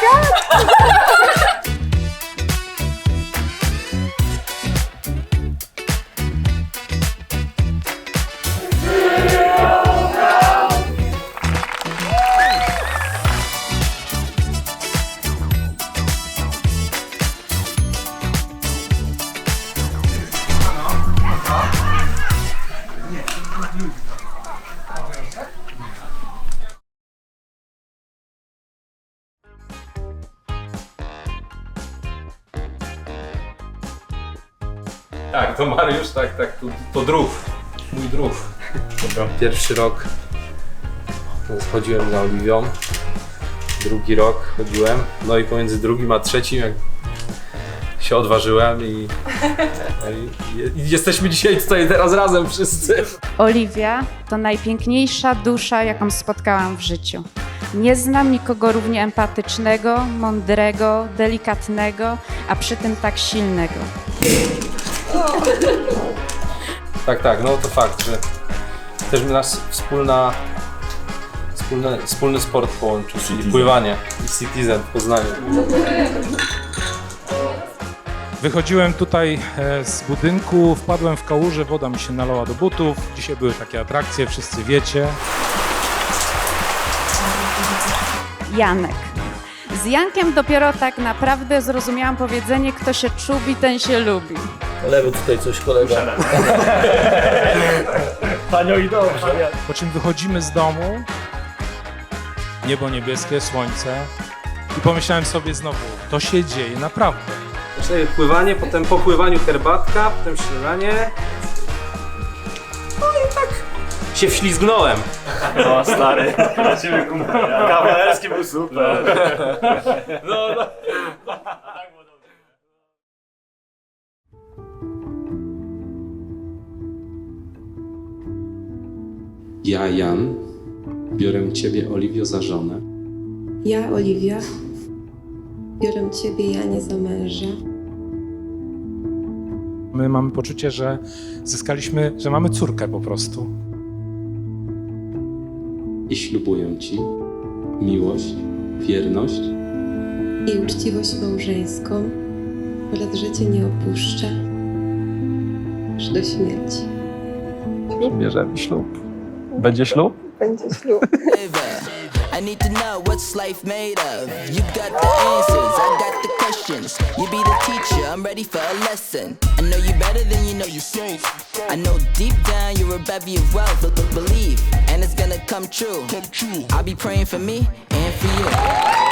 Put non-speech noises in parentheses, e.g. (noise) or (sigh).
god! (laughs) Tak, to Mariusz, tak, tak, to, to drów. Mój drów. Dobra. Pierwszy rok chodziłem za Oliwią. Drugi rok chodziłem. No i pomiędzy drugim a trzecim, jak się odważyłem i, no i, i jesteśmy dzisiaj tutaj teraz razem wszyscy. Oliwia to najpiękniejsza dusza, jaką spotkałam w życiu. Nie znam nikogo równie empatycznego, mądrego, delikatnego, a przy tym tak silnego. Tak, tak, no to fakt, że też nas wspólna, wspólny, wspólny sport połączył, czyli pływanie i Citizen w Poznaniu. Wychodziłem tutaj e, z budynku, wpadłem w kałużę, woda mi się nalała do butów. Dzisiaj były takie atrakcje, wszyscy wiecie. Janek. Z Jankiem dopiero tak naprawdę zrozumiałam powiedzenie, kto się czubi, ten się lubi. Lewy tutaj coś kolega. (laughs) Tanio i dobrze. Po czym wychodzimy z domu, niebo niebieskie, słońce i pomyślałem sobie znowu, to się dzieje naprawdę. Zaczęli pływanie, potem po pływaniu herbatka, potem śniadanie. No i tak się wślizgnąłem. O stary. (laughs) Kawalerski był super. No, no. Ja, Jan, biorę Ciebie, Oliwio, za żonę Ja, Oliwia, biorę Ciebie, Janie, za męża My mamy poczucie, że zyskaliśmy, że mamy córkę po prostu. i ślubuję Ci miłość, wierność i uczciwość małżeńską oraz że Cię nie opuszczę aż do śmierci. Bierzemy ślub. Będzie ślub? Będzie ślub. I need to know what's life made of. You got the answers, I got the questions. You be the teacher, I'm ready for a lesson. I know you better than you know yourself. I know deep down you're a bevy of wealth. But believe, and it's gonna come true. I'll be praying for me and for you.